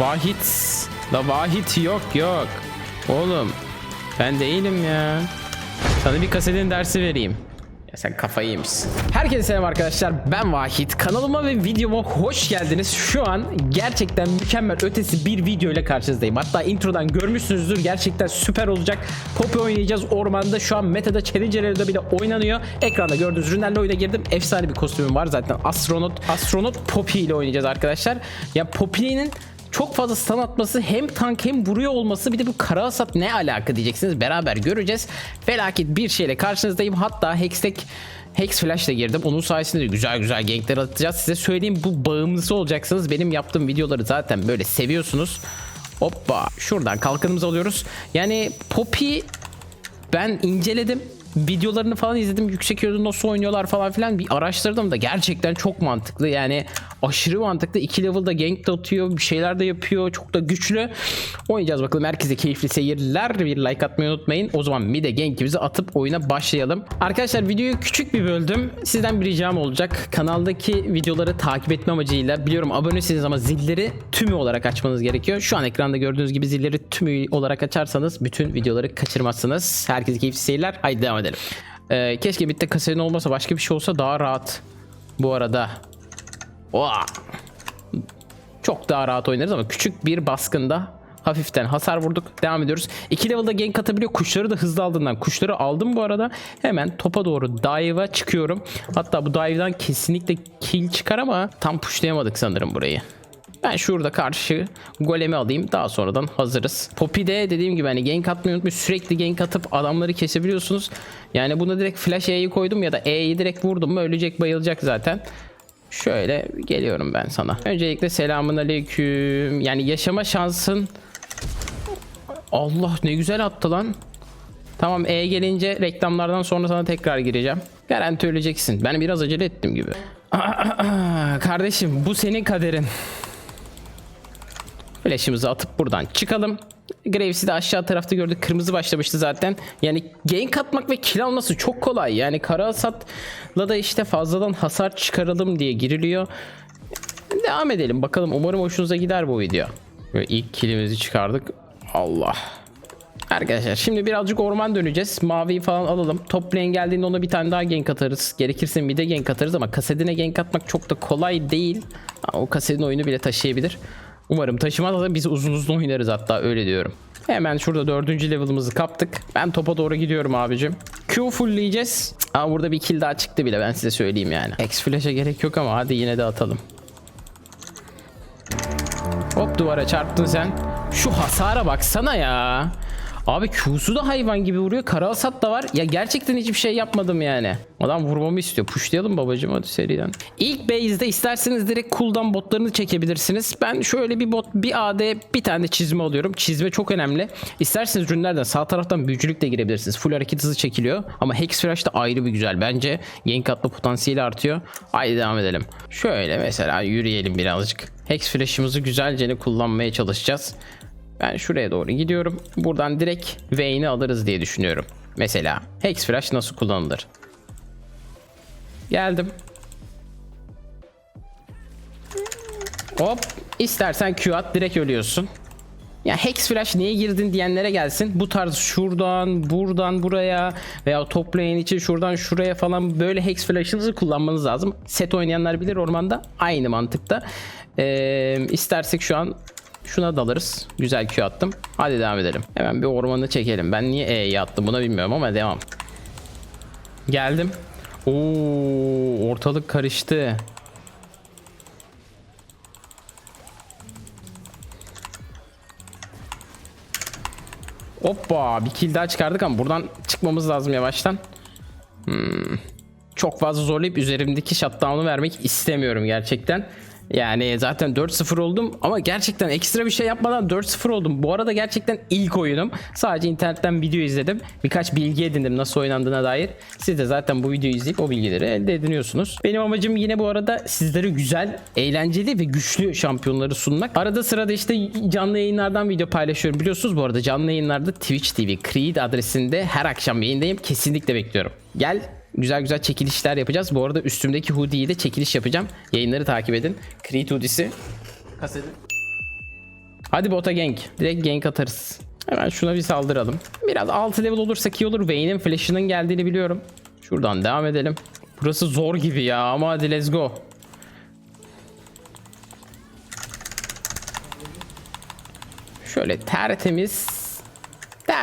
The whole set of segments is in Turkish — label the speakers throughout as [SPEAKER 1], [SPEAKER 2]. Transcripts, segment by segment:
[SPEAKER 1] Vahit. La Vahit yok yok. Oğlum ben değilim ya. Sana bir kasetin dersi vereyim. Ya sen kafayı yemişsin. Herkese selam arkadaşlar. Ben Vahit. Kanalıma ve videoma hoş geldiniz. Şu an gerçekten mükemmel ötesi bir video ile karşınızdayım. Hatta introdan görmüşsünüzdür. Gerçekten süper olacak. Poppy oynayacağız ormanda. Şu an metada challenger'larda bile oynanıyor. Ekranda gördüğünüz ürünlerle oyuna girdim. Efsane bir kostümüm var zaten. Astronot, astronot Poppy ile oynayacağız arkadaşlar. Ya Poppy'nin çok fazla stun atması hem tank hem vuruyor olması bir de bu kara hasat ne alaka diyeceksiniz beraber göreceğiz. Felaket bir şeyle karşınızdayım hatta Hextech Hex Flash ile girdim. Onun sayesinde de güzel güzel gankler atacağız. Size söyleyeyim bu bağımlısı olacaksınız. Benim yaptığım videoları zaten böyle seviyorsunuz. Hoppa şuradan kalkanımızı alıyoruz. Yani Poppy ben inceledim. Videolarını falan izledim. Yüksek yolda nasıl oynuyorlar falan filan bir araştırdım da gerçekten çok mantıklı. Yani aşırı mantıklı. 2 level'da gank de atıyor. Bir şeyler de yapıyor. Çok da güçlü. Oynayacağız bakalım. Herkese keyifli seyirler. Bir like atmayı unutmayın. O zaman mide gankimizi atıp oyuna başlayalım. Arkadaşlar videoyu küçük bir böldüm. Sizden bir ricam olacak. Kanaldaki videoları takip etme amacıyla biliyorum abonesiniz ama zilleri tümü olarak açmanız gerekiyor. Şu an ekranda gördüğünüz gibi zilleri tümü olarak açarsanız bütün videoları kaçırmazsınız. Herkese keyifli seyirler. Haydi devam edelim. Ee, keşke bitti kasetin olmasa başka bir şey olsa daha rahat. Bu arada. Oha! Çok daha rahat oynarız ama küçük bir baskında hafiften hasar vurduk. Devam ediyoruz. 2 level'da gank atabiliyor. Kuşları da hızlı aldığından. Kuşları aldım bu arada. Hemen topa doğru dive'a çıkıyorum. Hatta bu dive'dan kesinlikle kill çıkar ama tam pushlayamadık sanırım burayı. Ben şurada karşı golemi alayım. Daha sonradan hazırız. Poppy'de dediğim gibi hani gank atmayı unutmayın. Sürekli gank atıp adamları kesebiliyorsunuz. Yani buna direkt flash E'yi koydum ya da E'yi direkt vurdum mu ölecek bayılacak zaten. Şöyle geliyorum ben sana. Öncelikle selamun aleyküm. Yani yaşama şansın... Allah ne güzel attı lan. Tamam E gelince reklamlardan sonra sana tekrar gireceğim. Garanti öleceksin. Ben biraz acele ettim gibi. Kardeşim bu senin kaderin. Flash'ımızı atıp buradan çıkalım. Graves'i de aşağı tarafta gördük. Kırmızı başlamıştı zaten. Yani gank atmak ve kill alması çok kolay. Yani kara hasatla da işte fazladan hasar çıkaralım diye giriliyor. Devam edelim bakalım. Umarım hoşunuza gider bu video. Ve ilk killimizi çıkardık. Allah. Arkadaşlar şimdi birazcık orman döneceğiz. Maviyi falan alalım. Top lane geldiğinde ona bir tane daha gank atarız. Gerekirse mid'e gank atarız ama kasedine gank atmak çok da kolay değil. O kasedin oyunu bile taşıyabilir. Umarım taşımaz da biz uzun uzun oynarız hatta öyle diyorum. Hemen şurada dördüncü level'ımızı kaptık. Ben topa doğru gidiyorum abicim. Q fullleyeceğiz. Aa burada bir kill daha çıktı bile ben size söyleyeyim yani. X flash'a gerek yok ama hadi yine de atalım. Hop duvara çarptın sen. Şu hasara baksana ya. Abi Q'su da hayvan gibi vuruyor. Kara hasat da var. Ya gerçekten hiçbir şey yapmadım yani. Adam vurmamı istiyor. Pushlayalım babacım hadi seriden. İlk base'de isterseniz direkt cooldown botlarını çekebilirsiniz. Ben şöyle bir bot, bir AD, bir tane çizme alıyorum. Çizme çok önemli. İsterseniz ürünlerden sağ taraftan büyücülük de girebilirsiniz. Full hareket hızı çekiliyor. Ama Hex Flash da ayrı bir güzel. Bence gank atma potansiyeli artıyor. Haydi devam edelim. Şöyle mesela yürüyelim birazcık. Hex Flash'ımızı güzelce kullanmaya çalışacağız. Ben şuraya doğru gidiyorum. Buradan direkt Vayne'i alırız diye düşünüyorum. Mesela Hex Flash nasıl kullanılır? Geldim. Hop. İstersen Q at direkt ölüyorsun. Ya Hex Flash niye girdin diyenlere gelsin. Bu tarz şuradan, buradan buraya veya top lane için şuradan şuraya falan böyle Hex Flash'ınızı kullanmanız lazım. Set oynayanlar bilir ormanda. Aynı mantıkta. Ee, istersek şu an Şuna dalarız. Güzel Q attım. Hadi devam edelim. Hemen bir ormanı çekelim. Ben niye E'yi attım buna bilmiyorum ama devam. Geldim. Oo, ortalık karıştı. Hoppa bir kill daha çıkardık ama buradan çıkmamız lazım yavaştan. Hmm. Çok fazla zorlayıp üzerimdeki shutdown'u vermek istemiyorum gerçekten. Yani zaten 4-0 oldum ama gerçekten ekstra bir şey yapmadan 4-0 oldum. Bu arada gerçekten ilk oyunum. Sadece internetten video izledim. Birkaç bilgi edindim nasıl oynandığına dair. Siz de zaten bu videoyu izleyip o bilgileri elde ediniyorsunuz. Benim amacım yine bu arada sizlere güzel, eğlenceli ve güçlü şampiyonları sunmak. Arada sırada işte canlı yayınlardan video paylaşıyorum. Biliyorsunuz bu arada canlı yayınlarda Twitch TV Creed adresinde her akşam yayındayım. Kesinlikle bekliyorum. Gel güzel güzel çekilişler yapacağız. Bu arada üstümdeki hoodie'yi de çekiliş yapacağım. Yayınları takip edin. Creed hoodie'si. Kaseti. Hadi bota gank. Direkt gank atarız. Hemen şuna bir saldıralım. Biraz 6 level olursak iyi olur. Vayne'in flash'ının geldiğini biliyorum. Şuradan devam edelim. Burası zor gibi ya ama hadi let's go. Şöyle tertemiz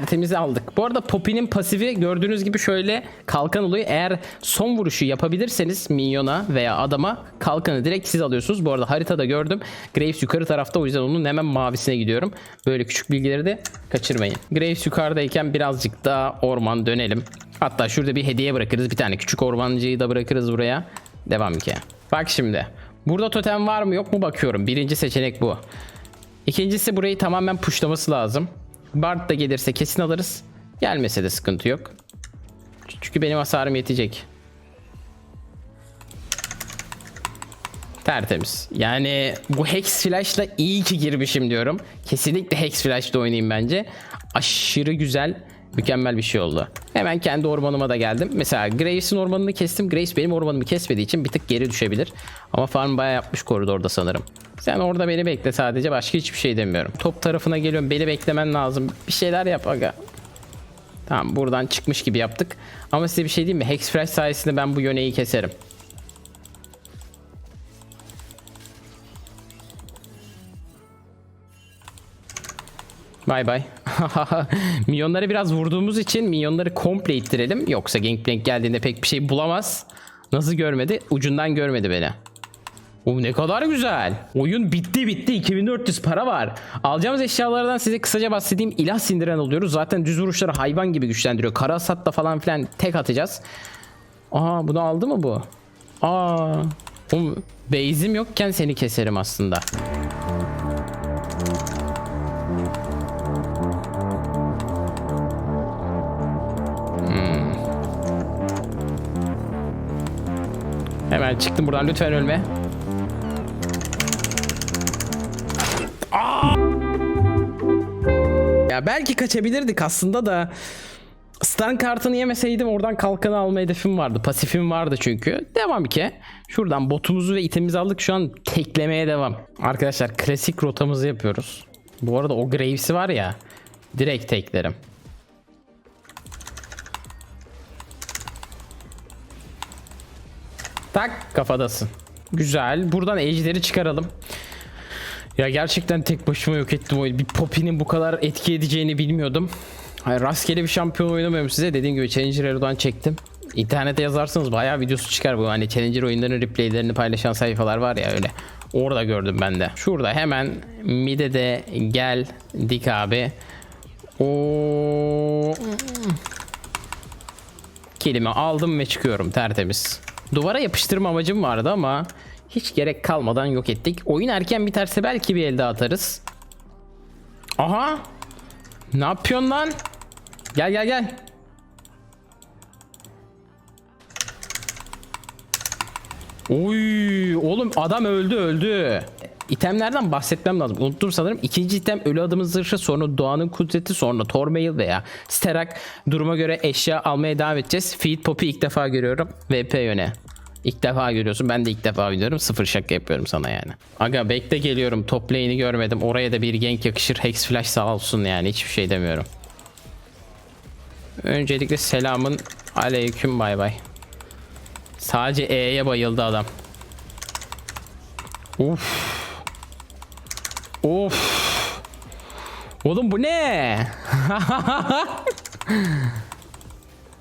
[SPEAKER 1] tertemiz aldık. Bu arada Poppy'nin pasifi gördüğünüz gibi şöyle kalkan oluyor. Eğer son vuruşu yapabilirseniz minyona veya adama kalkanı direkt siz alıyorsunuz. Bu arada haritada gördüm. Graves yukarı tarafta o yüzden onun hemen mavisine gidiyorum. Böyle küçük bilgileri de kaçırmayın. Graves yukarıdayken birazcık daha orman dönelim. Hatta şurada bir hediye bırakırız. Bir tane küçük ormancıyı da bırakırız buraya. Devam ki. Bak şimdi. Burada totem var mı yok mu bakıyorum. Birinci seçenek bu. İkincisi burayı tamamen pushlaması lazım. Bard da gelirse kesin alırız. Gelmese de sıkıntı yok. Çünkü benim hasarım yetecek. Tertemiz. Yani bu Hex Flash'la iyi ki girmişim diyorum. Kesinlikle Hex Flash'da oynayayım bence. Aşırı güzel, mükemmel bir şey oldu. Hemen kendi ormanıma da geldim. Mesela Graves'in ormanını kestim. Graves benim ormanımı kesmediği için bir tık geri düşebilir. Ama farm bayağı yapmış koridorda sanırım. Sen orada beni bekle sadece. Başka hiçbir şey demiyorum. Top tarafına geliyorum. Beni beklemen lazım. Bir şeyler yap aga. Tamam buradan çıkmış gibi yaptık. Ama size bir şey diyeyim mi? Hex Flash sayesinde ben bu yöneyi keserim. Bay bay. minyonları biraz vurduğumuz için minyonları komple ittirelim. Yoksa Gangplank geldiğinde pek bir şey bulamaz. Nasıl görmedi? Ucundan görmedi beni. O ne kadar güzel. Oyun bitti bitti. 2400 para var. Alacağımız eşyalardan size kısaca bahsedeyim. İlah sindiren oluyoruz. Zaten düz vuruşları hayvan gibi güçlendiriyor. Kara satla falan filan tek atacağız. Aa bunu aldı mı bu? Aa. Oğlum, base'im yokken seni keserim aslında. Hemen çıktım buradan lütfen ölme. Aa! Ya belki kaçabilirdik aslında da Stun kartını yemeseydim oradan kalkanı alma hedefim vardı. Pasifim vardı çünkü. Devam ki. Şuradan botumuzu ve itemizi aldık. Şu an teklemeye devam. Arkadaşlar klasik rotamızı yapıyoruz. Bu arada o Graves'i var ya. Direkt teklerim. Tak kafadasın. Güzel. Buradan ejderi çıkaralım. Ya gerçekten tek başıma yok ettim oyunu. Bir Poppy'nin bu kadar etki edeceğini bilmiyordum. Hayır, rastgele bir şampiyon oynamıyorum size. Dediğim gibi Challenger Ero'dan çektim. İnternete yazarsanız bayağı videosu çıkar bu. Hani Challenger oyunlarının replaylerini paylaşan sayfalar var ya öyle. Orada gördüm ben de. Şurada hemen mid'e de gel dik abi. O Kelime aldım ve çıkıyorum tertemiz. Duvara yapıştırma amacım vardı ama hiç gerek kalmadan yok ettik. Oyun erken biterse belki bir elde atarız. Aha! Ne yapıyorsun lan? Gel gel gel. Oy, oğlum adam öldü öldü. İtemlerden bahsetmem lazım. Unuttum sanırım. İkinci item ölü adamın zırhı sonra doğanın kudreti sonra Tormail veya Sterak duruma göre eşya almaya devam edeceğiz. Feed Pop'u ilk defa görüyorum. VP yöne. İlk defa görüyorsun. Ben de ilk defa biliyorum. Sıfır şaka yapıyorum sana yani. Aga bekle geliyorum. Top lane'i görmedim. Oraya da bir gank yakışır. Hex flash sağ olsun yani. Hiçbir şey demiyorum. Öncelikle selamın aleyküm bay bay. Sadece E'ye bayıldı adam. Uf. Of. Oğlum bu ne?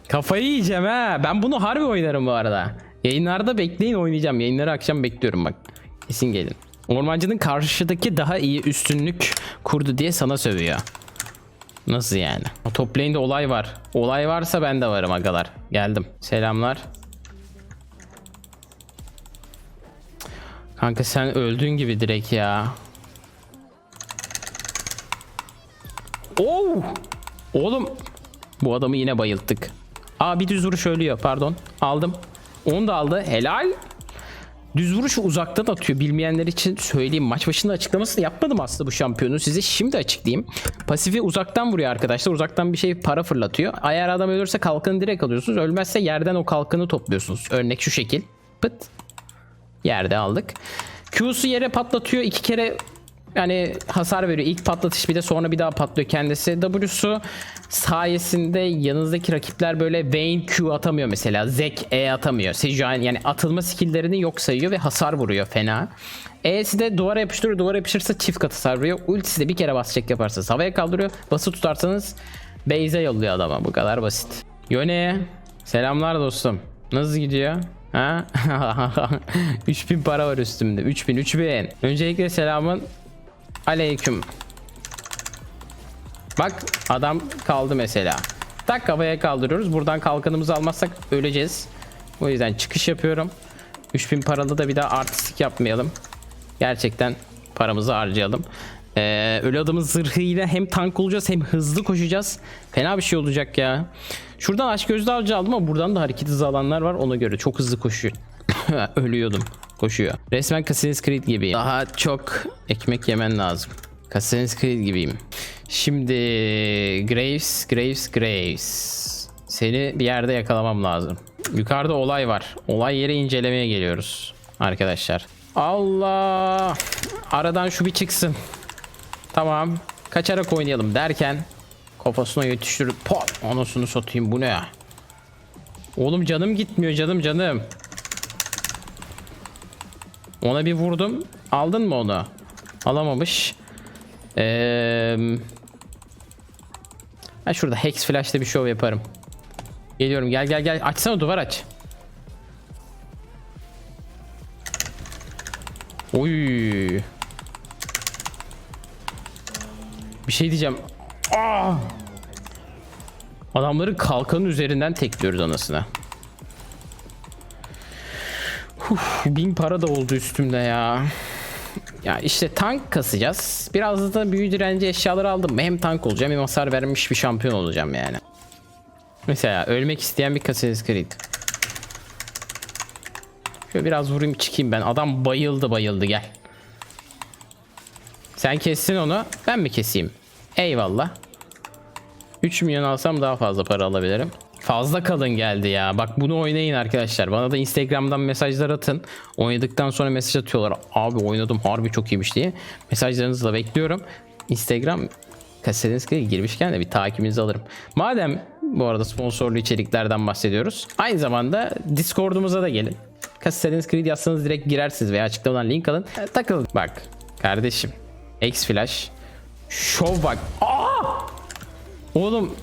[SPEAKER 1] Kafayı yiyeceğim ha. Ben bunu harbi oynarım bu arada. Yayınlarda bekleyin oynayacağım. Yayınları akşam bekliyorum bak. Kesin gelin. Ormancının karşıdaki daha iyi üstünlük kurdu diye sana sövüyor. Nasıl yani? O top lane'de olay var. Olay varsa ben de varım agalar. Geldim. Selamlar. Kanka sen öldüğün gibi direkt ya. Oo! Oğlum bu adamı yine bayılttık. Aa bir düz vuruş ölüyor pardon. Aldım. Onu da aldı. Helal. Düz vuruş uzaktan atıyor. Bilmeyenler için söyleyeyim. Maç başında açıklamasını yapmadım aslında bu şampiyonu. Size şimdi açıklayayım. Pasifi uzaktan vuruyor arkadaşlar. Uzaktan bir şey para fırlatıyor. Eğer adam ölürse kalkanı direkt alıyorsunuz. Ölmezse yerden o kalkanı topluyorsunuz. Örnek şu şekil. Pıt. Yerde aldık. Q'su yere patlatıyor. iki kere yani hasar veriyor. İlk patlatış bir de sonra bir daha patlıyor kendisi. W'su sayesinde yanınızdaki rakipler böyle Vayne Q atamıyor mesela. Zek E atamıyor. Sejuani yani atılma skill'lerini yok sayıyor ve hasar vuruyor fena. E'si de duvara yapıştırıyor. Duvara yapışırsa çift kat hasar vuruyor. Ultisi de bir kere bas check yaparsanız havaya kaldırıyor. Bası tutarsanız base'e yolluyor adama. Bu kadar basit. Yone selamlar dostum. Nasıl gidiyor? Ha? 3000 para var üstümde. 3000 3000. Öncelikle selamın aleyküm. Bak adam kaldı mesela. Tak havaya kaldırıyoruz. Buradan kalkanımızı almazsak öleceğiz. O yüzden çıkış yapıyorum. 3000 paralı da bir daha artistik yapmayalım. Gerçekten paramızı harcayalım. Ee, ölü adamın zırhıyla hem tank olacağız hem hızlı koşacağız. Fena bir şey olacak ya. Şuradan aşk gözlü avcı aldım ama buradan da hareket hızı alanlar var ona göre. Çok hızlı koşuyor. Ölüyordum. Koşuyor. Resmen Assassin's Creed gibi. Daha çok ekmek yemen lazım. Assassin's Creed gibiyim. Şimdi Graves, Graves, Graves. Seni bir yerde yakalamam lazım. Yukarıda olay var. Olay yeri incelemeye geliyoruz arkadaşlar. Allah! Aradan şu bir çıksın. Tamam. Kaçarak oynayalım derken kafasına yetiştirip pat anasını satayım bu ne ya? Oğlum canım gitmiyor canım canım. Ona bir vurdum. Aldın mı onu? Alamamış. Ee, şurada Hex Flash'ta bir show yaparım. Geliyorum gel gel gel. Açsana duvar aç. Oy. Bir şey diyeceğim. Aa! Adamları kalkanın üzerinden tekliyoruz anasına. Uf, bin para da oldu üstümde ya. Ya işte tank kasacağız. Biraz da büyü direnci eşyaları aldım. Hem tank olacağım hem hasar vermiş bir şampiyon olacağım yani. Mesela ölmek isteyen bir Assassin's Creed. Şöyle biraz vurayım çıkayım ben. Adam bayıldı bayıldı gel. Sen kessin onu. Ben mi keseyim? Eyvallah. 3 milyon alsam daha fazla para alabilirim. Fazla kalın geldi ya. Bak bunu oynayın arkadaşlar. Bana da Instagram'dan mesajlar atın. Oynadıktan sonra mesaj atıyorlar. Abi oynadım harbi çok iyiymiş diye. Mesajlarınızı da bekliyorum. Instagram Creed girmişken de bir takibinizi alırım. Madem bu arada sponsorlu içeriklerden bahsediyoruz. Aynı zamanda Discord'umuza da gelin. Assassin's Creed yazsanız direkt girersiniz veya açıklamadan link alın. E, takılın. Bak kardeşim. X Flash. Şov bak. Aa! Oğlum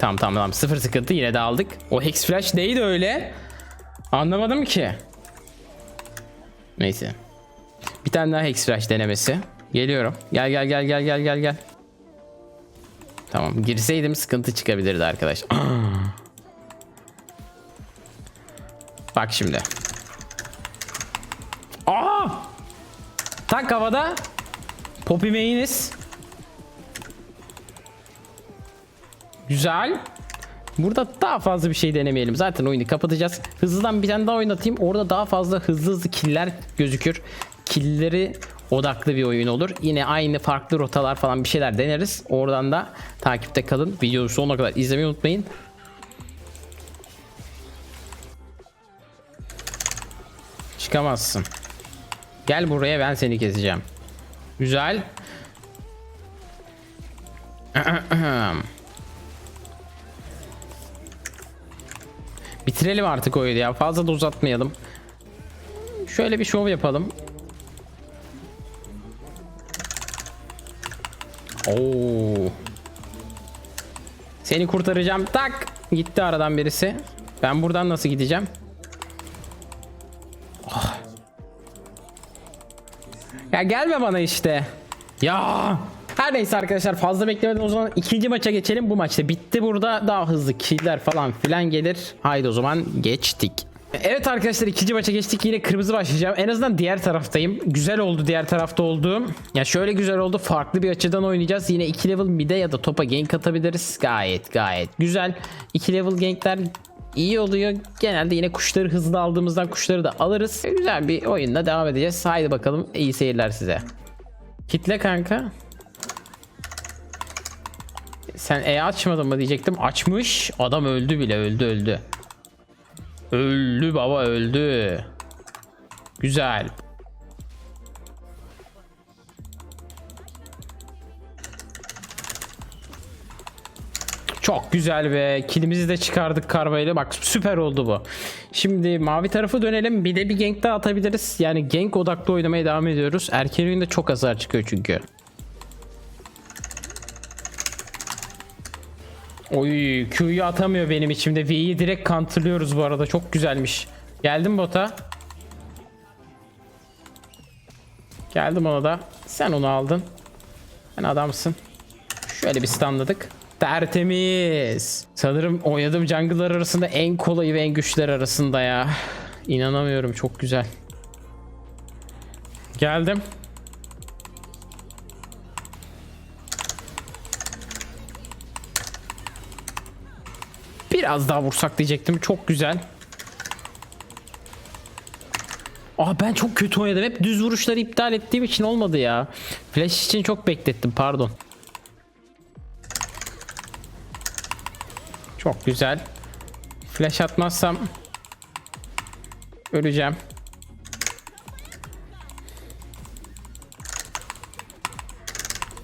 [SPEAKER 1] Tamam tamam tamam sıfır sıkıntı yine de aldık. O Hex Flash neydi öyle? Anlamadım ki. Neyse. Bir tane daha Hex Flash denemesi. Geliyorum. Gel gel gel gel gel gel gel. Tamam girseydim sıkıntı çıkabilirdi arkadaş. Bak şimdi. Aa! Tak havada. Poppy Main'is. Güzel. Burada daha fazla bir şey denemeyelim. Zaten oyunu kapatacağız. Hızlıdan bir tane daha oynatayım. Orada daha fazla hızlı hızlı killer gözükür. Killeri odaklı bir oyun olur. Yine aynı farklı rotalar falan bir şeyler deneriz. Oradan da takipte kalın. Videoyu sonuna kadar izlemeyi unutmayın. Çıkamazsın. Gel buraya ben seni keseceğim. Güzel. Bitirelim artık oyunu ya. Fazla da uzatmayalım. Şöyle bir şov yapalım. Oo. Seni kurtaracağım. Tak. Gitti aradan birisi. Ben buradan nasıl gideceğim? Ah. Ya gelme bana işte. Ya. Her neyse arkadaşlar fazla beklemeden o zaman ikinci maça geçelim. Bu maçta bitti burada. Daha hızlı killer falan filan gelir. Haydi o zaman geçtik. Evet arkadaşlar ikinci maça geçtik. Yine kırmızı başlayacağım. En azından diğer taraftayım. Güzel oldu diğer tarafta olduğum. Ya şöyle güzel oldu. Farklı bir açıdan oynayacağız. Yine 2 level mid'e ya da topa gank atabiliriz. Gayet gayet güzel. 2 level gankler iyi oluyor. Genelde yine kuşları hızlı aldığımızdan kuşları da alırız. Güzel bir oyunla devam edeceğiz. Haydi bakalım iyi seyirler size. Kitle kanka sen E açmadın mı diyecektim. Açmış. Adam öldü bile öldü öldü. Öldü baba öldü. Güzel. Çok güzel ve kilimizi de çıkardık karbayla. Bak süper oldu bu. Şimdi mavi tarafı dönelim. Bir de bir gank daha atabiliriz. Yani gank odaklı oynamaya devam ediyoruz. Erken oyunda çok azar çıkıyor çünkü. Oy Q'yu atamıyor benim içimde. V'yi direkt counterlıyoruz bu arada. Çok güzelmiş. Geldim bota. Geldim ona da. Sen onu aldın. Sen adamsın. Şöyle bir standladık. Tertemiz. Sanırım oynadığım jungle'lar arasında en kolayı ve en güçler arasında ya. İnanamıyorum çok güzel. Geldim. Biraz daha vursak diyecektim. Çok güzel. Aa ben çok kötü oynadım. Hep düz vuruşları iptal ettiğim için olmadı ya. Flash için çok beklettim. Pardon. Çok güzel. Flash atmazsam öleceğim.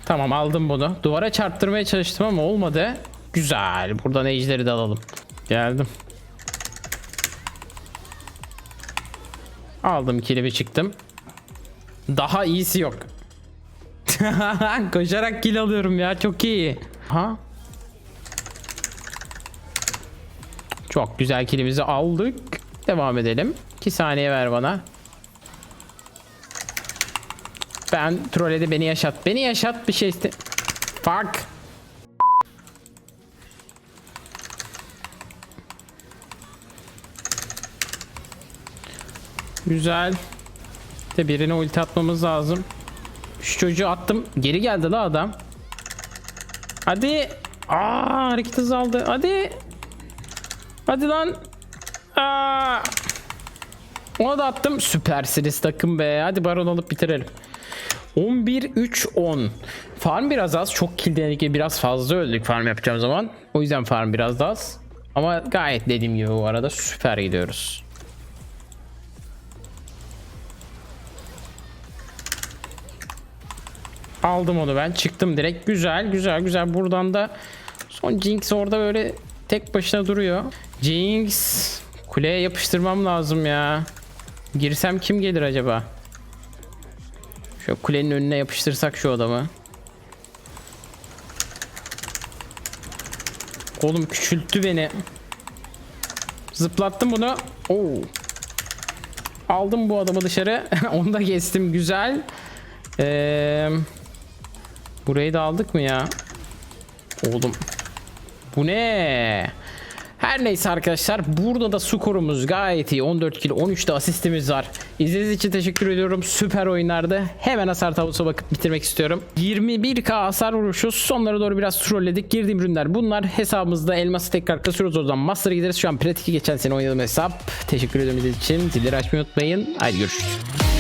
[SPEAKER 1] Tamam aldım bunu. Duvara çarptırmaya çalıştım ama olmadı. Güzel. Buradan ejderi de alalım. Geldim. Aldım kilimi çıktım. Daha iyisi yok. Koşarak kill alıyorum ya çok iyi. Ha? Çok güzel kilimizi aldık. Devam edelim. 2 saniye ver bana. Ben trolledi beni yaşat. Beni yaşat bir şey iste. Fuck. Güzel. De birine ulti atmamız lazım. Şu çocuğu attım. Geri geldi la adam. Hadi. Aa hareket hızı aldı. Hadi. Hadi lan. Aa. Ona da attım. Süpersiniz takım be. Hadi baron alıp bitirelim. 11 3 10. Farm biraz az. Çok kill biraz fazla öldük farm yapacağım zaman. O yüzden farm biraz az. Ama gayet dediğim gibi bu arada süper gidiyoruz. Aldım onu ben. Çıktım direkt. Güzel güzel güzel. Buradan da son Jinx orada böyle tek başına duruyor. Jinx kuleye yapıştırmam lazım ya. Girsem kim gelir acaba? Şu kulenin önüne yapıştırsak şu adamı. Oğlum küçülttü beni. Zıplattım bunu. Oo. Aldım bu adamı dışarı. Onu da geçtim. Güzel. Eee... Burayı da aldık mı ya? Oğlum. Bu ne? Her neyse arkadaşlar burada da skorumuz gayet iyi. 14 kill 13 de asistimiz var. İzlediğiniz için teşekkür ediyorum. Süper oyunlardı. Hemen hasar tablosuna bakıp bitirmek istiyorum. 21k hasar vuruşuz sonlara doğru biraz trolledik. Girdiğim ürünler bunlar. Hesabımızda elması tekrar kasıyoruz. Oradan master'a gideriz. Şu an pratik geçen sene oynadığım hesap. Teşekkür ederim izlediğiniz için. Zilleri açmayı unutmayın. Haydi görüşürüz